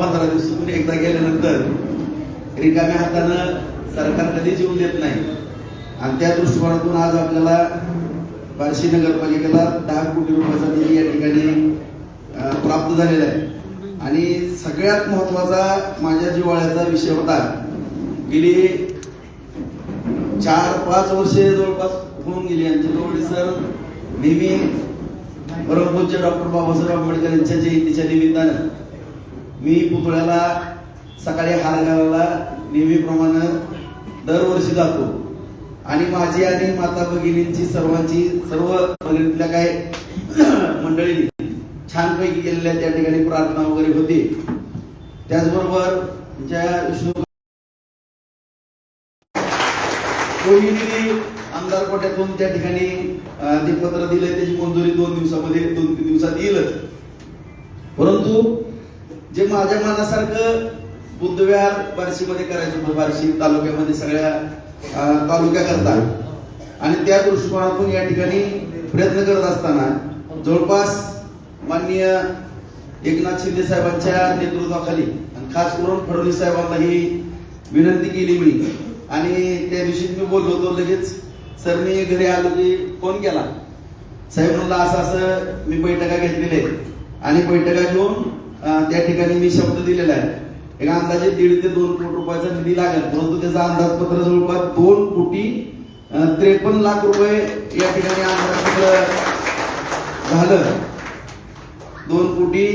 पंधरा दिवसातून एकदा गेल्यानंतर रिकाम्या हातानं सरकार कधीच येऊन देत नाही. आणि त्या दृष्टिकोनातून आज आपल्याला बार्शी नगरपालिकेला दहा कोटी रुपयाचा निधी या ठिकाणी प्राप्त झालेला आहे. आणि सगळ्यात महत्त्वाचा माझ्या जिव्हाळ्याचा विषय होता गेली चार पाच वर्षे जवळपास होऊन गेली आणि जवळ सर नेहमी परमपूज्य डॉक्टर बाबासाहेब आंबेडकर यांच्या जयंतीच्या निमित्तानं मी पुतळ्याला सकाळी हार घालायला नेहमीप्रमाणे दरवर्षी जातो. आणि माझी आणि माता भगिनींची सर्वांची सर्व भगिनीतल्या काय मंडळी छानपैकी गेलेल्या त्या ठिकाणी प्रार्थना वगैरे होती. त्याचबरोबर ज्या कोहिनीने आमदार कोट्यातून त्या ठिकाणी ते पत्र दिलंय त्याची मंजुरी दोन दिवसामध्ये दोन तीन दिवसात येईलच. परंतु जे माझ्या मनासारखं बुद्धविहार बार्शीमध्ये करायचं होतं बार्शी तालुक्यामध्ये सगळ्या तालुक्या तालुक्याकरता आणि त्या दृष्टिकोनातून या ठिकाणी प्रयत्न करत असताना जवळपास माननीय एकनाथ शिंदे साहेबांच्या नेतृत्वाखाली आणि खास करून फडणवीस साहेबांना ही विनंती केली मी. आणि त्या दिवशी मी बोललो होतो लगेच सर मी घरी आलो की फोन केला. साहेब म्हणला असं असं मी बैठका घेतलेल्या आहेत. आणि बैठका घेऊन त्या ठिकाणी मी शब्द दिलेला आहे. एक अंदाजे दीड ते दोन कोटी रुपयाचा निधी लागेल परंतु त्याचा अंदाजपत्र जवळपास दोन कोटी त्रेपन्न लाख रुपये या ठिकाणी अंदाजपत्र झालं. दोन कोटी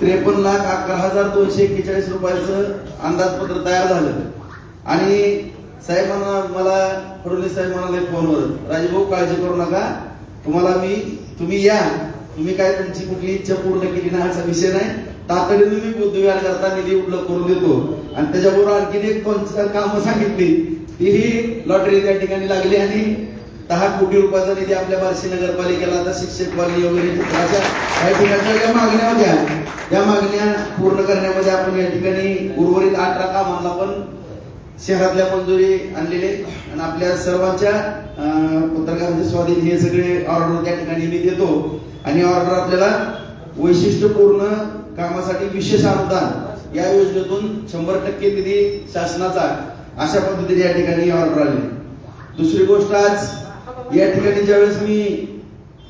त्रेपन्न लाख अकरा हजार दोनशे एक्केचाळीस रुपयाचं अंदाजपत्र तयार झालं. आणि साहेबांना मला फडणवीस साहेब म्हणाले फोनवर राजभाऊ काळजी करू नका तुम्हाला मी तुम्ही या तुम्ही काय तुमची कुठली इच्छा पूर्ण केली नाही असा विषय नाही. तातडीने मी बुद्धविहार करता निधी उपलब्ध करून देतो. आणि त्याच्याबरोबर आणखीन एक कामं सांगितली तीही लॉटरी त्या ठिकाणी लागली आणि दहा कोटी रुपयाचा निधी आपल्या बार्शी नगरपालिकेला आता शिक्षक कॉलनी वगैरे अशा काही ठिकाणच्या ज्या मागण्या होत्या त्या मागण्या पूर्ण करण्यामध्ये आपण या ठिकाणी उर्वरित अठरा कामांना पण शहरातल्या मंजुरी आणलेले आणि आपल्या सर्वांच्या पत्रकारांचे स्वाधीन हे सगळे ऑर्डर त्या ठिकाणी मी देतो. आणि ऑर्डर आपल्याला वैशिष्ट्यपूर्ण कामासाठी विशेष अनुदान या योजनेतून शंभर टक्के निधी शासनाचा अशा पद्धतीने या ठिकाणी ऑर्डर आली. दुसरी गोष्ट आज या ठिकाणी ज्यावेळेस मी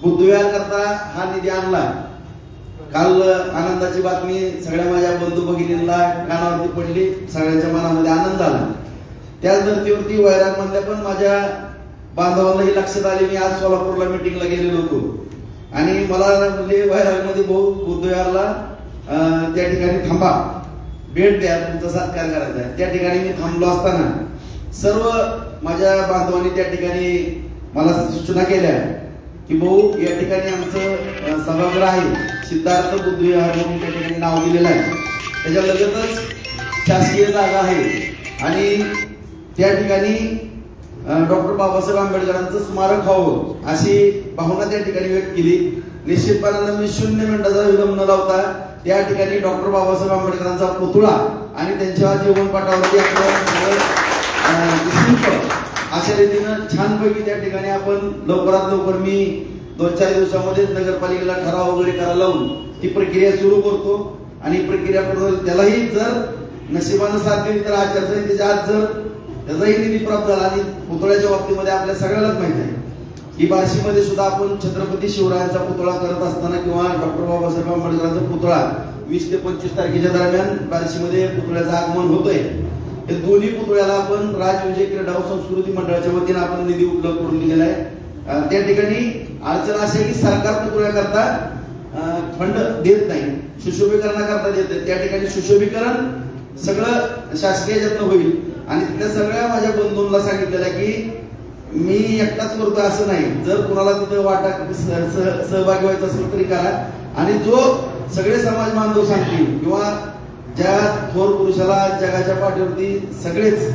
बुद्धविहार करता हा निधी आणला. काल आनंदाची बातमी सगळ्या माझ्या बंधू भगिनींना कानावरती पडली सगळ्यांच्या मनामध्ये आनंद आला. त्याच धर्तीवरती वैराग मधल्या पण माझ्या बांधवांनाही लक्षात आले मी आज सोलापूरला मिटिंगला गेलेलो होतो. आणि मला म्हणजे वैराग भाऊ बुद्धविहारला त्या ठिकाणी थांबा. भेट द्या तुमचा सत्कार करायचा. आहे त्या ठिकाणी मी थांबलो असताना सर्व माझ्या बांधवांनी त्या ठिकाणी मला सूचना केल्या की भाऊ या ठिकाणी आमचं सभागृह आहे. सिद्धार्थ बुद्धविहार म्हणून त्या ठिकाणी नाव दिलेलं आहे. त्याच्या लगतच शासकीय जागा आहे. आणि त्या ठिकाणी डॉक्टर बाबासाहेब आंबेडकरांचं स्मारक व्हावं अशी भावना त्या ठिकाणी व्यक्त केली. निश्चितपणानं मी शून्य मिनिटाचा विलंब न लावता त्या ठिकाणी डॉक्टर बाबासाहेब आंबेडकरांचा पुतळा आणि त्यांच्या जीवनपटावरती आपलं अशा रीतीनं छानपैकी त्या ठिकाणी आपण लवकरात लवकर मी दोन चार दिवसामध्ये नगरपालिकेला ठराव वगैरे करायला लावून ती प्रक्रिया सुरू करतो. आणि प्रक्रिया पूर्ण त्यालाही जर नशिबानं साथ दिली तर आचारसंहितेच्या आज जर त्याचाही निधी प्राप्त झाला आणि पुतळ्याच्या बाबतीमध्ये आपल्या सगळ्यालाच माहिती आहे. की बार्शीमध्ये सुद्धा आपण छत्रपती शिवरायांचा पुतळा करत असताना किंवा डॉक्टर बाबासाहेब आंबेडकरांचा पुतळा वीस ते पंचवीस तारखेच्या दरम्यान बार्शीमध्ये पुतळ्याचं आगमन होतंय. हे दोन्ही पुतळ्याला आपण राजविजय क्रीडा संस्कृती मंडळाच्या वतीने आपण निधी उपलब्ध करून दिलेला आहे. त्या ठिकाणी अडचण अशी आहे की सरकार पुतळ्याकरता फंड देत नाही सुशोभीकरणाकरता देत नाही. त्या ठिकाणी सुशोभीकरण सगळं शासकीय जत्न होईल. आणि त्या सगळ्या माझ्या बंधूंना सांगितलेलं की मी एकटाच करतो असं नाही. जर कुणाला तिथं वाटा सहभागी व्हायचं असेल तरी करा. आणि जो सगळे समाज बांधव सांगतील किंवा ज्या थोर पुरुषाला जगाच्या पाठीवरती सगळेच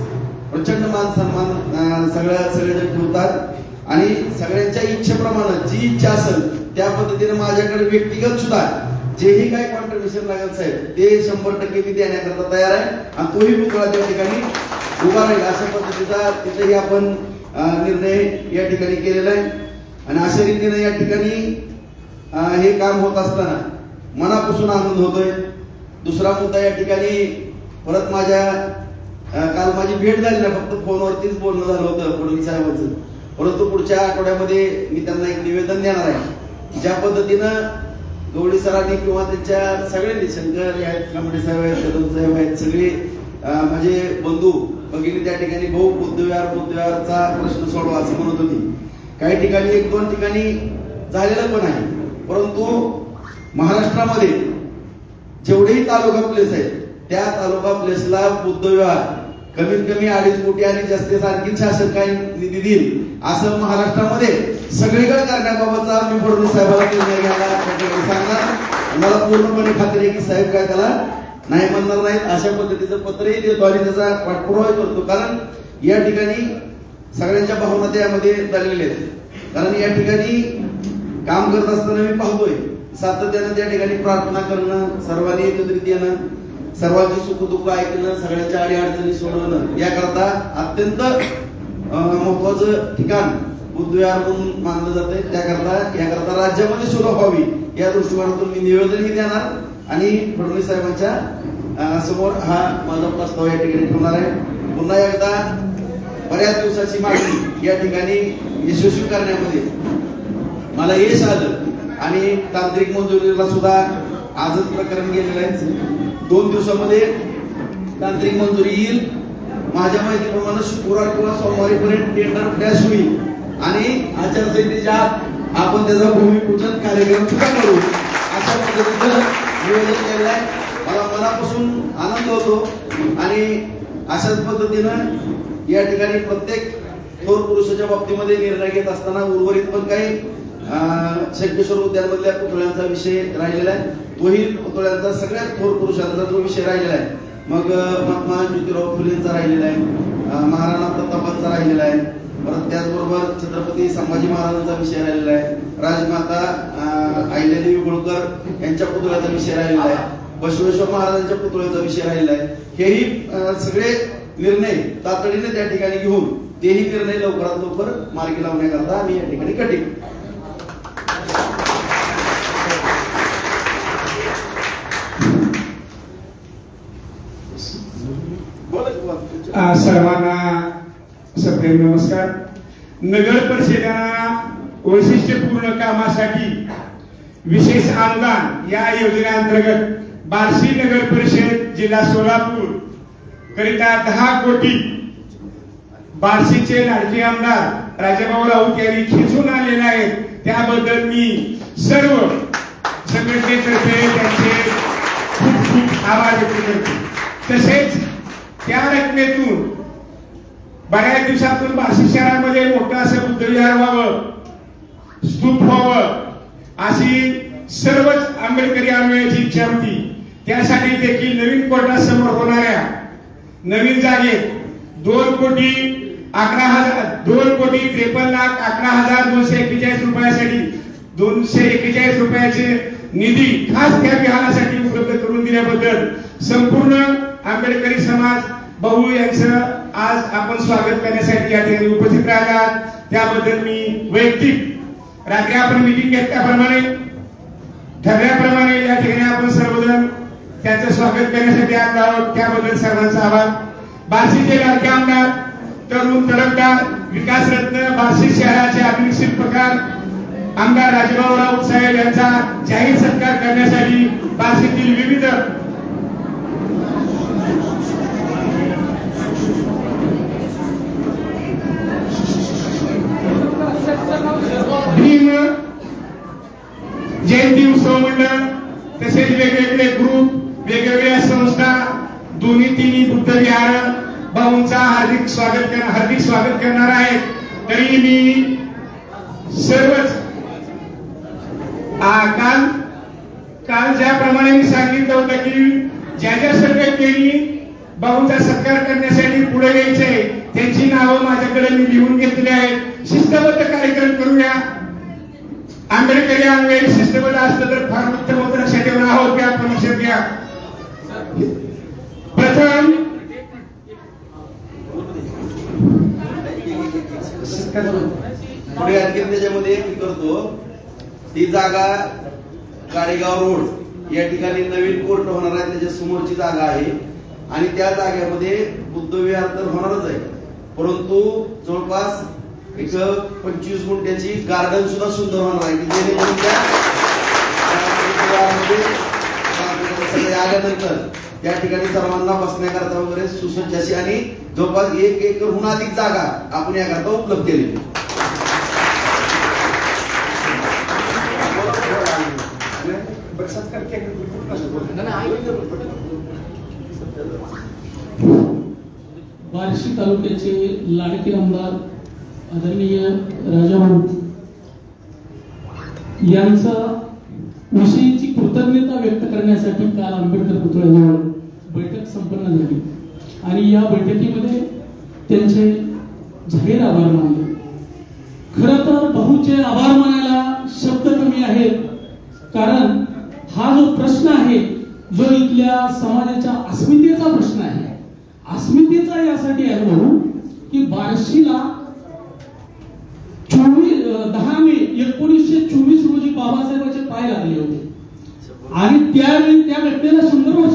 प्रचंड मान सन्मान सगळ्या सगळेजण ठेवतात आणि सगळ्यांच्या इच्छेप्रमाणे जी इच्छा असेल त्या पद्धतीने माझ्याकडे व्यक्तिगत सुद्धा जेही काही कॉन्ट्रीब्युशन लागेल साहेब. ते शंभर टक्के मी देण्याकरता तयार आहे. आणि तोही पुतळा त्या ठिकाणी उभा राहील अशा पद्धतीचा तिथेही आपण निर्णय या ठिकाणी केलेला आहे. आणि अशा रीतीने या ठिकाणी हे काम होत असताना मनापासून आनंद होतोय. दुसरा मुद्दा या ठिकाणी परत माझ्या काल माझी भेट झाली ना फक्त फोनवरतीच बोलणं झालं होतं फडणवीस साहेबांचं. परंतु पुढच्या आठवड्यामध्ये मी त्यांना एक निवेदन देणार आहे. ज्या पद्धतीनं गवळी सरांनी किंवा त्यांच्या सगळ्यांनी शंकर हे आहेत कमडे साहेब आहेत कदम साहेब आहेत सगळे माझे बंधू भगिनी त्या ठिकाणी भाऊ बुद्धविहार बुद्धविहारचा प्रश्न सोडवा असं म्हणत होती. काही ठिकाणी एक दोन ठिकाणी झालेलं पण आहे. परंतु महाराष्ट्रामध्ये जेवढेही तालुका प्लेस आहेत त्या तालुका प्लेसला बुद्धविहार कमीत कमी अडीच कोटी आणि जास्तीत आणखी शासन काही निधी देईल. असं महाराष्ट्रामध्ये सगळीकडे करण्याबाबतचा मी फडणवीस साहेबाला निर्णय घ्यायला सांगणार. मला पूर्णपणे खात्री आहे की साहेब काय त्याला नाही म्हणणार नाहीत. अशा पद्धतीचं पत्रही देतो आणि त्याचा पाठपुरावा करतो. कारण या ठिकाणी सगळ्यांच्या भावना त्यामध्ये दडलेल्या आहेत. कारण या ठिकाणी काम करत असताना मी पाहतोय सातत्यानं त्या ठिकाणी प्रार्थना करणं सर्वांनी एकत्रित येणं सर्वांची सुखदुःख ऐकणं सगळ्यांच्या अडी अडचणी सोडवणं याकरता अत्यंत महत्वाचं ठिकाण बुद्धविहार म्हणून मानलं जाते त्याकरता याकरता राज्यामध्ये सुरू व्हावी या दृष्टिकोनातून मी निवेदनही देणार आणि फडणवीस साहेबांच्या समोर हा माझा प्रस्ताव या ठिकाणी ठेवणार आहे. पुन्हा एकदा बऱ्याच दिवसाची मागणी या ठिकाणी यशस्वी करण्यामध्ये मला यश आलं आणि तांत्रिक मंजुरीला सुद्धा आजच प्रकरण गेलेलं आहे. दोन दिवसामध्ये तांत्रिक मंजुरी येईल. माझ्या माहितीप्रमाणे शुक्रवार किंवा सोमवारीपर्यंत टेंडर फ्लॅश होईल. आणि आचारसंहितेच्या आत आपण त्याचा भूमिपूजन कार्यक्रम सुद्धा करू. अशा पद्धतीचं नियोजन केलेलं आहे. मला मनापासून आनंद होतो. आणि अशाच पद्धतीनं या ठिकाणी प्रत्येक थोर पुरुषाच्या बाबतीमध्ये निर्णय घेत असताना उर्वरित पण काही अं, शंकेश्वर उद्यानमधल्या पुतळ्यांचा विषय राहिलेला आहे. तोही पुतळ्यांचा सगळ्यात थोर पुरुषांचा जो विषय राहिलेला आहे मग महात्मा ज्योतिराव फुलेंचा राहिलेला आहे. महाराणा प्रतापांचा राहिलेला आहे. परत त्याचबरोबर छत्रपती संभाजी महाराजांचा विषय राहिलेला आहे. राजमाता अं, अहिल्यादेवी होळकर यांच्या पुतळ्याचा विषय राहिलेला आहे. बसवेश्वर महाराजांच्या पुतळ्याचा विषय राहिलेला आहे. हेही सगळे निर्णय तातडीने त्या ठिकाणी घेऊन तेही निर्णय लवकरात लवकर मार्गी लावण्याकरता आम्ही या ठिकाणी कठीण बोला की बोला. आ, सर्वांना साहेब नमस्कार. नगर परिषदेना वैशिष्ट्यपूर्ण कामासाठी विशेष अनुदान या योजनेअंतर्गत बार्शी नगर परिषद जिल्हा सोलापूर करिता दहा कोटी बार्शीचे लाडके आमदार राजाभाऊ राऊत यांनी खेचून आलेले आहेत. त्याबद्दल मी सर्व संघटनेतर्फे त्यांचे खूप खूप आभार व्यक्त करतो. तसेच त्या रकमेतून बऱ्याच दिवसातून बार्शी शहरामध्ये मोठं असं बुद्धविहार व्हावं स्तूप व्हावं अशी सर्वच आंबेडकरी आंबेडची इच्छा होती. त्यासाठी देखील नवीन कोर्टासमोर होणाऱ्या नवीन जागेत दोन कोटी अकरा हजार दोन कोटी त्रेपन्न लाख अकरा हजार दोनशे एक्केचाळीस रुपयासाठी दोनशे एक्केचाळीस रुपयाचे निधी खास त्या विहारासाठी उपलब्ध करून दिल्याबद्दल संपूर्ण आंबेडकरी समाज बहु यांचं आज आपण स्वागत करण्यासाठी या ठिकाणी उपस्थित राहिलात त्याबद्दल मी वैयक्तिक रात्री आपण मिटिंग घेतल्याप्रमाणे ठरल्याप्रमाणे या ठिकाणी आपण सर्वजण त्यांचं स्वागत करण्यासाठी आलो आहोत. त्याबद्दल सर्वांचा आभार. बार्शीचे लाडके आमदार तरुण तडफदार विकासरत्न बार्शी शहराचे आधुनिक शिल्पकार आमदार राजभाऊ राऊत साहेब यांचा जाहीर सत्कार करण्यासाठी बार्शीतील विविध भीम जयंती उत्सव मंडळ तसेच वेगवेगळे ग्रुप वेगवेगळ्या संस्था दोन्ही तिन्ही बुद्ध विहार भाऊंचा हार्दिक स्वागत करणार हार्दिक स्वागत करणार आहे तरी मी सर्वच काल काल ज्याप्रमाणे मी सांगितलं होतं की ज्या ज्या सर्व केली भाऊंचा सत्कार करण्यासाठी पुढे यायचे त्यांची नावं माझ्याकडे मी लिहून घेतली आहेत. शिस्तबद्ध कार्यक्रम करूया. आंबेडकर या वेळी शिस्तबद्ध असलं तर फार उत्तम होत लक्षात ठेवून आहोत की आपण लक्षात घ्या प्रथम पुढे आणखी त्याच्यामध्ये एक करतो. ती जागा कारेगाव रोड या ठिकाणी नवीन कोर्ट होणार आहे. त्याच्या समोरची जागा आहे. आणि त्या जागेमध्ये बुद्धविहार तर होणारच आहे. परंतु जवळपास एक पंचवीस गुंठ्याची गार्डन सुद्धा सुंदर होणार आहे. जेणेकरून त्या आल्यानंतर त्या ठिकाणी सर्वांना बसण्याकरता वगैरे सुसज्ज अशी आणि जवळपास एक एकरहून अधिक जागा आपण याकरता उपलब्ध केलेली नाशिक तालुक्याचे लाडके आमदार आदरणीय राजाभाऊ यांचा विषयीची कृतज्ञता व्यक्त करण्यासाठी काल आंबेडकर पुतळ्याजवळ बैठक संपन्न झाली. आणि या बैठकीमध्ये त्यांचे जाहीर आभार मानले. खर तर बहुचे आभार मानायला शब्द कमी आहेत. कारण हा जो प्रश्न आहे जो इथल्या समाजाच्या अस्मितेचा प्रश्न आहे अस्मितेचा यासाठी आहे भाऊ की बार्शीला चोवीस दहा मे एकोणीसशे चोवीस रोजी बाबासाहेबांचे पाय लागले होते. आणि त्यावेळी त्या घटनेला शंभर वर्ष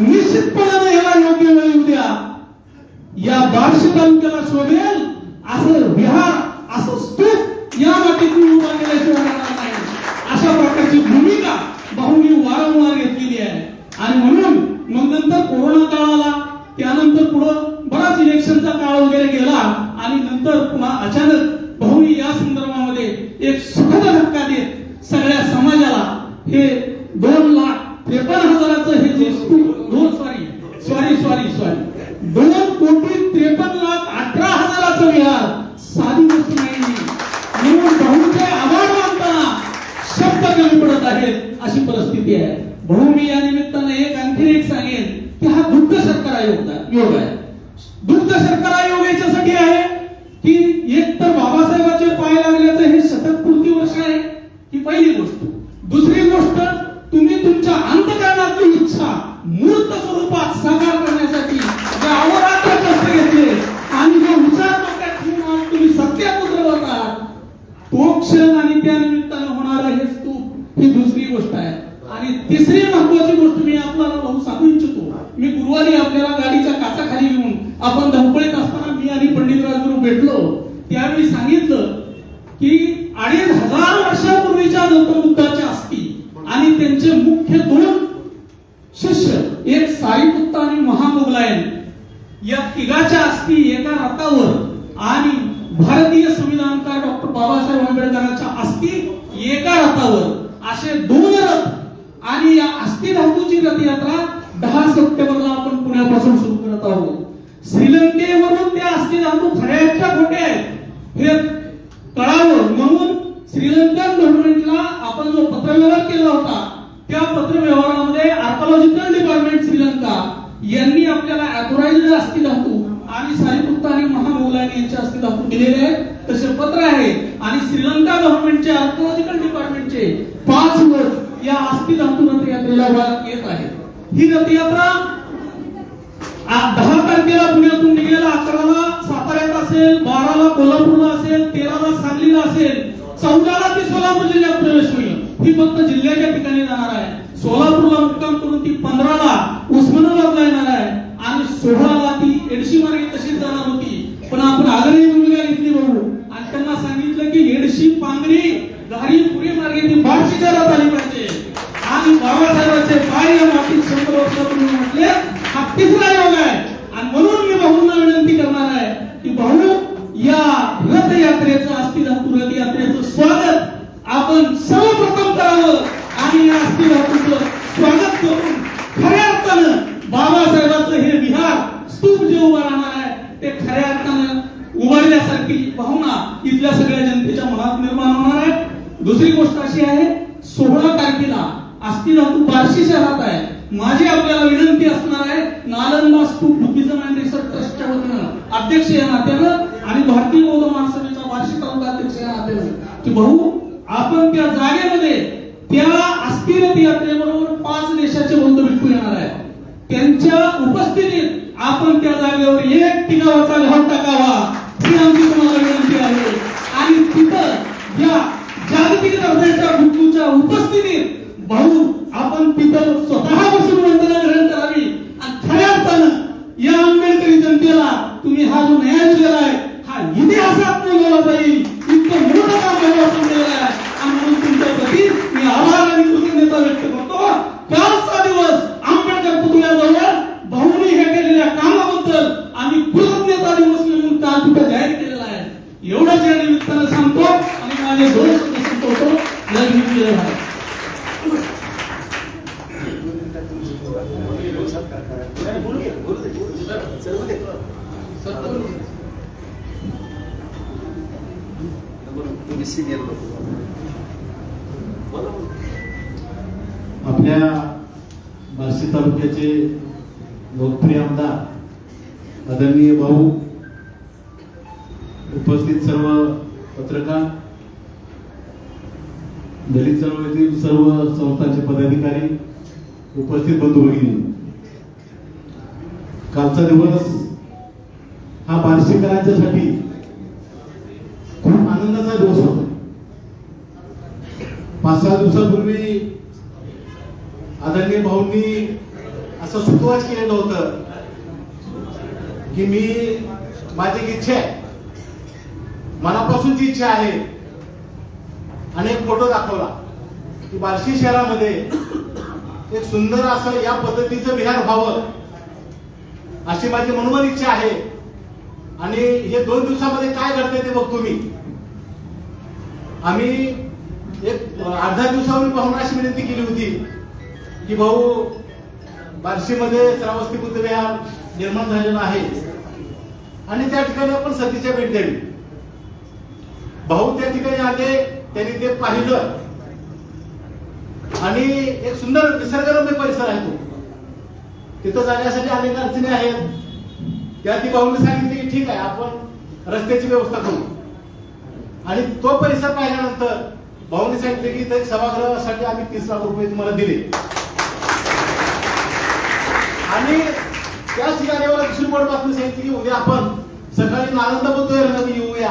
निश्चितपणाने ह्याला योग्य वेळ द्या. या बार्शी तालुक्याला शोधेल असं विहार असं स्तूप या मातीतून उभा E foi indo. Madrid. अस्थिरथ यात्रेबरोबर पाच देशाचे बंधू भेटू येणार आहे त्यांच्या उपस्थितीत आपण त्या जागेवर एक टिकावाचा घाट टाकावा ही आमची तुम्हाला विनंती आहे. आणि तिथं या जागतिक दर्जाच्या भिक्खूच्या उपस्थितीत भाऊ आपण तिथं स्वतः बसून वंदना ग्रहण करावी आणि खऱ्या अर्थानं या आंबेडकरी जनतेला तुम्ही हा जो न्याय दिलेला आहे हा इतिहासात न गेला जाईल इतकं मोठं काम बाबासाहेब केलेलं आहे आणि म्हणून तुमच्या प्रती मी आभार आणि कृतज्ञता व्यक्त करतो कालचा दिवस आंबेडकर पुतळ्याजवळ भाऊनी हे केलेल्या कामाबद्दल आम्ही कृतज्ञता दिवस म्हणून काल तिथं जाहीर केलेला आहे एवढंच या निमित्तानं सांगतो आणि माझे दोन शब्द संपवतो जय भीम जय भारत तुम्ही सिनियर लोक आपल्या बार्शी तालुक्याचे लोकप्रिय आमदार आदरणीय भाऊ उपस्थित सर्व पत्रकार दलित चळवळीतील सर्व संस्थांचे पदाधिकारी उपस्थित बंधू भगिनी कालचा दिवस नाशिककरांच्यासाठी खूप आनंदाचा दिवस होता. पाच सहा दिवसापूर्वी आदरणीय भाऊंनी असं सुतवाच केलेलं होतं की मी माझी इच्छा आहे. मनापासूनची इच्छा आहे. आणि एक फोटो दाखवला. की बार्शी शहरामध्ये एक सुंदर असं या पद्धतीचं विहार व्हावं अशी माझी मनोमन इच्छा आहे. आणि हे दोन दिवसामध्ये काय घडतंय ते बघतो मी आम्ही एक अर्ध्या दिवसावरून पाहुणा अशी विनंती केली होती की भाऊ बार्शीमध्ये श्रावस्ती बुद्ध निर्माण झालेलं आहे. आणि त्या ठिकाणी आपण सतीच्या भेट द्यावी. भाऊ त्या ठिकाणी आले त्यांनी ते पाहिलं. आणि एक सुंदर निसर्गरम्य परिसर आहे तो. तिथं जाण्यासाठी अनेक अडचणी आहेत. त्या ती भाऊने सांगितली ठीक आहे आपण रस्त्याची व्यवस्था करू. आणि तो परिसर पाहिल्यानंतर भाऊने सांगितले की ते सभागृहासाठी आम्ही तीस लाख रुपये तुम्हाला दिले. आणि त्याच ठिकाणी मला दुसरी बोर्ड बातमी सांगितली की उद्या आपण सकाळी नालंदा बुद्ध येऊया.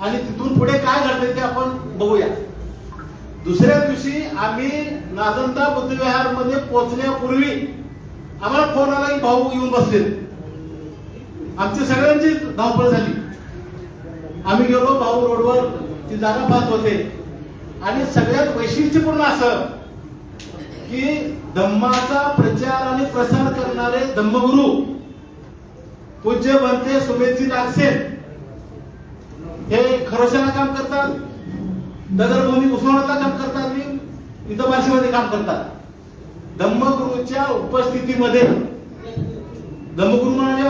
आणि तिथून पुढे काय घडतंय ते आपण बघूया. दुसऱ्या दिवशी आम्ही नालंदा बुद्धविहारमध्ये पोहोचण्यापूर्वी आम्हाला फोन आला की भाऊ येऊन बसले आमची सगळ्यांची धावपळ झाली. आम्ही गेलो भाऊ रोडवर ती जागा पाहत होते. आणि सगळ्यात वैशिष्ट्यपूर्ण असं की धम्माचा प्रचार आणि प्रसार करणारे धम्मगुरु पूज्य बनते सुमेधजी नागसेन हे खरोशाला काम करतात. नगरभूमी उस्मानातला काम करतात इथं बार्शीमध्ये काम करतात. धम्मगुरूच्या उपस्थितीमध्ये धम्मगुरु म्हणाले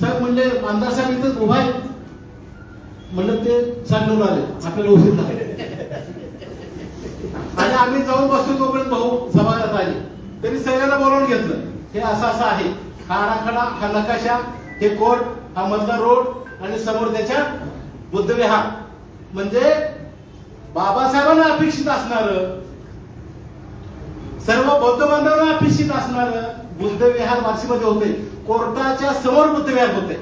साहेब म्हणले आमदार साहेब इथं उभा आहे. म्हणलं ते सांगून आले. आपल्याला उशीर झाले. आणि आम्ही जाऊन बसतो तोपर्यंत भाऊ सभागृहात आले. त्यांनी सगळ्यांना बोलावून घेतलं. हे असं असं आहे. हा आराखडा हा नकाशा हे कोर्ट हा मधला रोड आणि समोर त्याच्या बुद्धविहार. म्हणजे बाबासाहेबांना अपेक्षित असणार सर्व बौद्ध बांधवांना अपेक्षित असणार बुद्धविहार वाशीमध्ये होते. कोर्टाच्या समोर बुद्धविहार होते.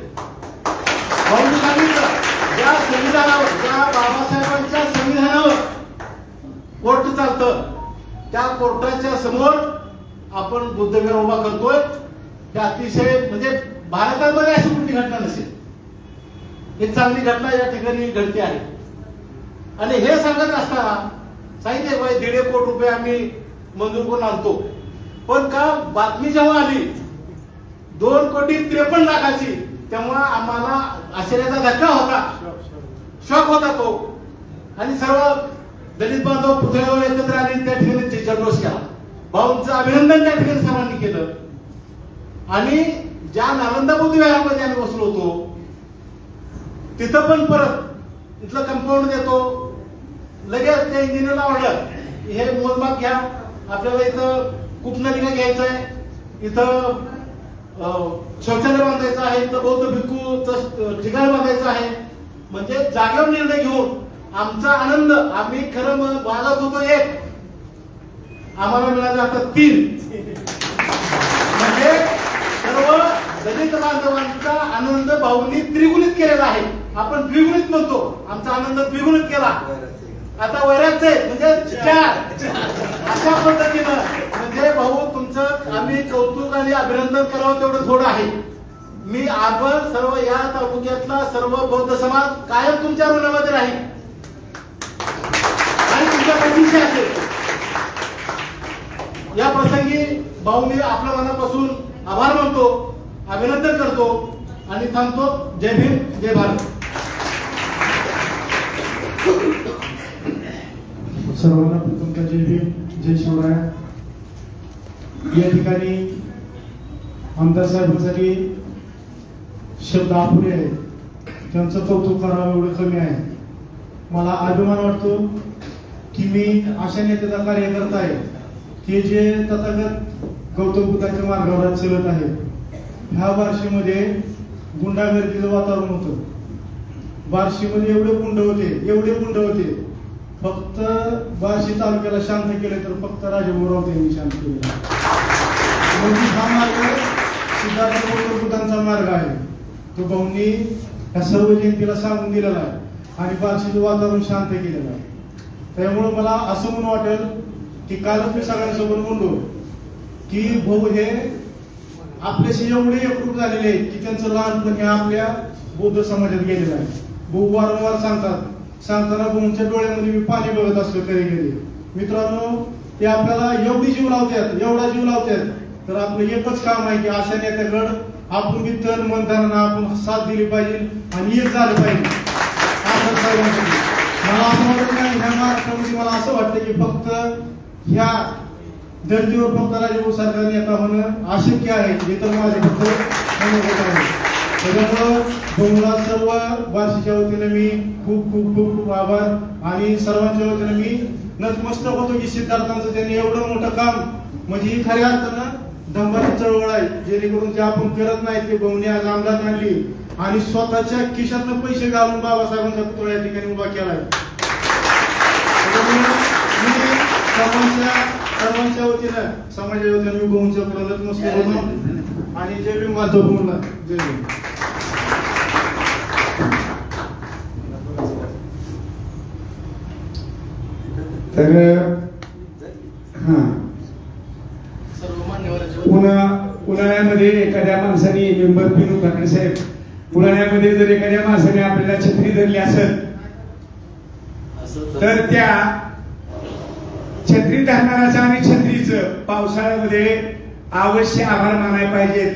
म्हणून सांगितलं ज्या संविधानावर ज्या बाबासाहेबांच्या संविधानावर कोर्ट चालतं. त्या कोर्टाच्या समोर आपण बुद्धविहार उभा करतोय. हे अतिशय म्हणजे भारतामध्ये अशी कुठली घटना नसेल. ही चांगली घटना या ठिकाणी घडते आहे. आणि हे सांगत असताना सांगितले बाई दीड कोट कोटी रुपये आम्ही मंजूर करून आणतो. पण का बातमी जेव्हा आली दोन कोटी त्रेपन्न लाखाची. त्यामुळं आम्हाला आश्चर्याचा धक्का होता. शॉक होता तो. आणि सर्व दलित बांधव पुतळ्यावर एकत्र आले त्या ठिकाणी जल्लोष केला. भाऊंचं अभिनंदन त्या ठिकाणी सर्वांनी केलं. आणि ज्या नालंदा बुद्धविहारामध्ये आम्ही बसलो होतो तिथं पण परत इथलं कंपाऊंड देतो. लगेच त्या इंजिनियरला ऑर्डर हे मोजमाप घ्या. आपल्याला इथं कूपनलिका घ्यायचं आहे इथं शौचालय बांधायचं आहे इथं बौद्ध भिक्खूचं ठिकाण बांधायचं आहे. म्हणजे जागेवर निर्णय घेऊन आमचा आनंद आम्ही खरं बाळगत होतो एक. आम्हाला मिळालं आता तीन. म्हणजे सर्व दलित बांधवांचा आनंद भाऊंनी त्रिगुणित केलेला आहे. आपण द्विगुणित म्हणतो. आमचा आनंद द्विगुणित केला. आता वैराच आहे. म्हणजे चार. अशा पद्धतीनं म्हणजे भाऊ तुमचं आम्ही कौतुक आणि अभिनंदन करावं तेवढं थोडं आहे. मी आपण सर्व या तालुक्यातला सर्व बौद्ध समाज कायम तुमच्या ऋणामध्ये राहील. आणि तुमच्या पाठीशी असेल. या प्रसंगी भाऊ मी आपल्या मनापासून आभार मानतो अभिनंदन करतो आणि थांबतो. जय भीम जय भारत. सर्वांना प्रथमतः जय भीम. जय शिवराय या ठिकाणी आमदार साहेबांसाठी शब्द अपुरे आहेत. त्यांचं कौतुक करावं एवढं कमी आहे. मला अभिमान वाटतो की मी अशा नेत्याचा कार्यकर्ता आहे. की जे तथागत गौतम बुद्धाच्या मार्गावर चलत आहेत ह्या बार्शीमध्ये गुंडागर्दीचं वातावरण होतं. बारशीमध्ये एवढे गुंड होते एवढे गुंड होते. फक्त बार्शी तालुक्याला शांत केले तर फक्त राजभाऊ यांनी शांत केले. म्हणजे हा मार्ग सिद्धार्थ गौतम बुद्धांचा मार्ग आहे. तो भाऊंनी ह्या सर्व जयंतीला सांगून दिलेला आहे आणि बार्शीचं वातावरण शांत केलेलं आहे. त्यामुळं मला असं म्हणून वाटेल की कालच मी सगळ्यांसोबत बोललो की भाऊ हे आपल्याशी एवढे एकरूप झालेले आहेत की त्यांचं लहानपणी आपल्या बौद्ध समाजात गेलेलं आहे. भाऊ वारंवार सांगतात सांगताना तुमच्या डोळ्यामध्ये मी पाणी बघत असतो कधी कधी. मित्रांनो ते आपल्याला एवढी जीव लावतात एवढा जीव लावतात. तर आपलं एकच काम आहे की अशा नेत्याकडं आपण बी तन मन धनानं आपण साथ दिली पाहिजे आणि एक झालं पाहिजे. मला असं वाटत नाही ह्या महाराष्ट्रामध्ये मला असं वाटतं की फक्त ह्या धर्तीवर फक्त राजभाऊ सरकार नेता होणं अशक्य आहे. हे तर माझे फक्त आहे. त्याच्यामुळं बहुला सर्व बार्शीच्या वतीने मी खूप खूप खूप खूप आभार. आणि सर्वांच्या वतीने मी नतमस्तक होतो की सिद्धार्थांचं त्यांनी एवढं मोठं काम. म्हणजे ही खऱ्या अर्थानं धंबाची चळवळ आहे. जेणेकरून जे आपण करत नाही ते बहुने आज अंमलात आणली. आणि स्वतःच्या खिशातनं पैसे घालून बाबासाहेबांचा पुतळा या ठिकाणी उभा केलाय. त्याच्यामुळे सर्वांच्या सर्वांच्या वतीनं समाजाच्या वतीनं मी बहुंच्या प्रगत होतो. आणि जय भीम माधव जय भीम. तर हा. पुन्हा उन्हाळ्यामध्ये एखाद्या माणसाने मेंबर पिनू ठाकरे साहेब. उन्हाळ्यामध्ये जर एखाद्या माणसाने आपल्याला छत्री धरली असेल तर त्या छत्री धरणाराचं आणि छत्रीच पावसाळ्यामध्ये अवश्य आभार मानायला पाहिजेत.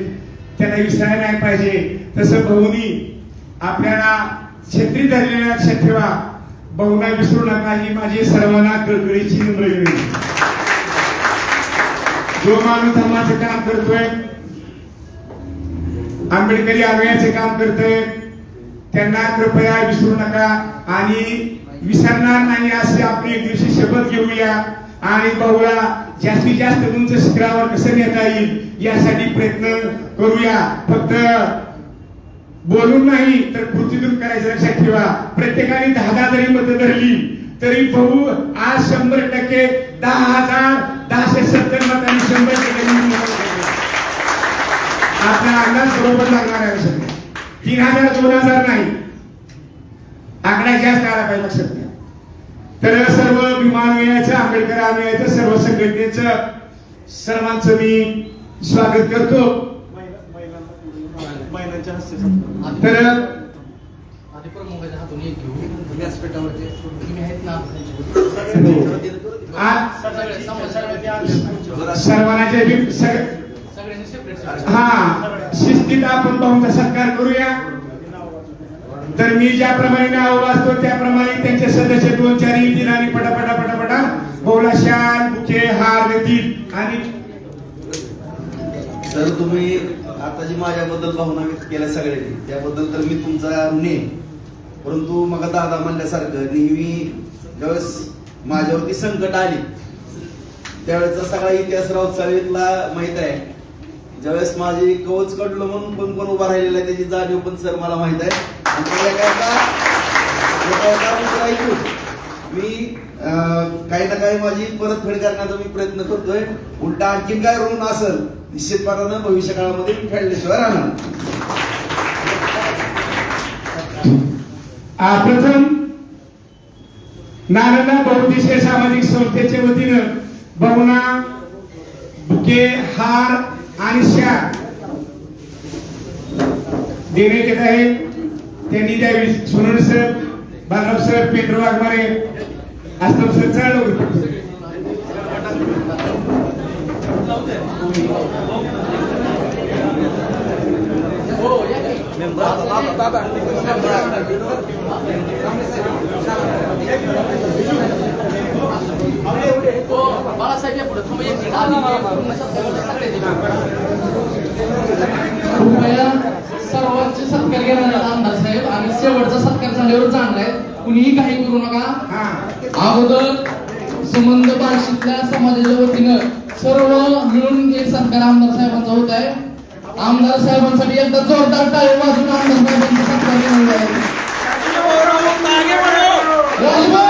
त्यांना विसरायला नाही पाहिजे. तसं भाऊनी आपल्याला छत्री धरलेल्या लक्षात ठेवा बहुना विसरू नका ही माझी सर्वांना कळकळीची नम्र विनंती. जो माणूस धर्माचं काम करतोय आंबेडकरी आग्रहाचे काम करतोय त्यांना कृपया विसरू नका आणि विसरणार नाही असे आपली एक दिवशी शपथ घेऊया आणि भाऊला जास्तीत जास्त उंच शिखरावर कसं नेता येईल यासाठी प्रयत्न करूया. फक्त बोलून नाही तर कृतीतून करायचं लक्षात ठेवा. प्रत्येकाने दहा दहा जरी मतं धरली तरी भाऊ आज शंभर टक्के दहा हजार दहाशे सत्तर मतांनी शंभर टक्के निवडून आपला अंदाज बरोबर लागणार आहे सध्या तीन हजार दोन हजार नाही. आकडा जास्त आला पाहिजे लक्षात घ्या. तर सर्व भीमान्वयाचं आंबेडकर अन्वयाचं सर्व संघटनेचं सर्वांचं मी स्वागत करतो. हस्ते. तर आधी हातून एक घेऊ व्यासपीठावरती तुम्ही आहेत ना सेपरेट हा. शिस्तीत आपण पाहूनचा सत्कार करूया. तर मी ज्याप्रमाणे नाव वाचतो त्याप्रमाणे त्यांचे सदस्य दोन चार येतील आणि पटापटा पटापटा. बोला शाल बुके हार देतील आणि सर तुम्ही आता जी माझ्याबद्दल भावना व्यक्त केल्या सगळ्यांनी त्याबद्दल तर मी तुमचा ने परंतु मग दादा म्हणल्यासारखं नेहमी ज्यावेळेस माझ्यावरती संकट आली त्यावेळेचा सगळा इतिहास राऊत साहेबला माहीत आहे ज्यावेळेस माझे कवच कडलं म्हणून कोण कोण उभा राहिलेला आहे त्याची जाणीव पण सर मला माहीत आहे. मी काही ना काही माझी परतफेड करण्याचा मी प्रयत्न करतोय. उलटा आणखीन काय ऋण असेल निश्चितपणानं भविष्य काळामध्ये मी फेडल्याशिवाय राहणार प्रथम नालंदा बहुद्देशीय सामाजिक संस्थेच्या वतीनं बहुना बुके हार आणि श्या देण्यात येत आहे. त्यांनी त्यावेळी Sonawane sir Balrao sir painter Waghmare आस्तम sir चालू बाळासाहेब पुढे कृपया सर्वांचे सत्कार घेणार आमदार साहेब. आणि शेवटचा सत्कार झाल्यावर जाणार आहेत कुणीही काही करू नका. अगोदर संबंध बार्शीतल्या समाजाच्या वतीनं सर्व मिळून एक सत्कार आमदार साहेबांचा होत आहे आमदार साहेबांसाठी एकदा जोरदार टाळी वाजून आमदार साहेबांचा सत्कार राजभा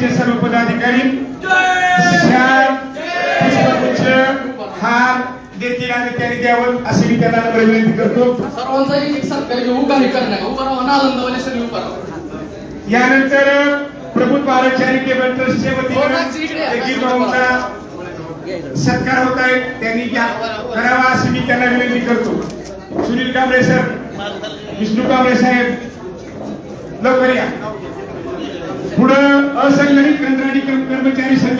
संस्थेचे सर्व पदाधिकारी. हार देतील आणि त्यांनी द्यावं असे मी त्यांना विनंती करतो. सर्वांचा एक सत्कार घेऊ काही करणार उभं राहा उभं राहा यानंतर भारत चॅरिटेबल ट्रस्टच्या हो, वतीनं सत्कार होत आहे त्यांनी करावा अशी मी त्यांना विनंती करतो. सुनील कांबळे सर विष्णू कांबळे साहेब लवकर या. पुढं असंघटित कंत्राटी कर्मचारी संघ